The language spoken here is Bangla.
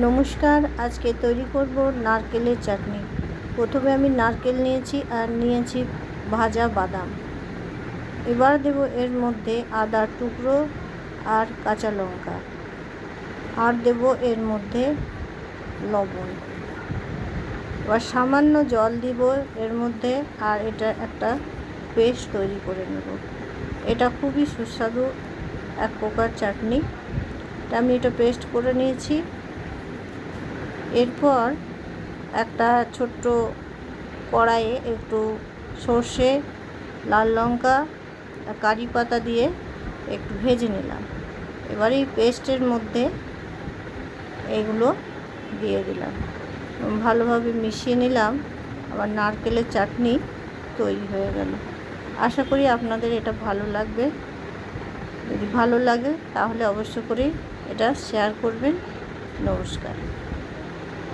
নমস্কার, আজকে তৈরি করব নারকেলের চাটনি। প্রথমে আমি নারকেল নিয়েছি আর নিয়েছি ভাজা বাদাম। এবার দেব এর মধ্যে আদার টুকরো আর কাঁচা লঙ্কা। আর দেব এর মধ্যে লবণ। এবার সামান্য জল দিব এর মধ্যে আর এটা একটা পেস্ট তৈরি করে নেব। এটা খুবই সুস্বাদু এক প্রকার চাটনি। আমি এটা পেস্ট করে নিয়েছি। এরপর একটা ছোট্ট কড়াইয়ে একটু সর্ষে, লাল লঙ্কা কারি পাতা দিয়ে একটু ভেজে নিলাম। এবার এই পেস্টের মধ্যে এগুলো দিয়ে দিলাম। ভালোভাবে মিশিয়ে নিলাম। আবার নারকেলের চাটনি তৈরি হয়ে গেল। আশা করি আপনাদের এটা ভালো লাগবে। যদি ভালো লাগে তাহলে অবশ্য করে এটা শেয়ার করবেন। নমস্কার।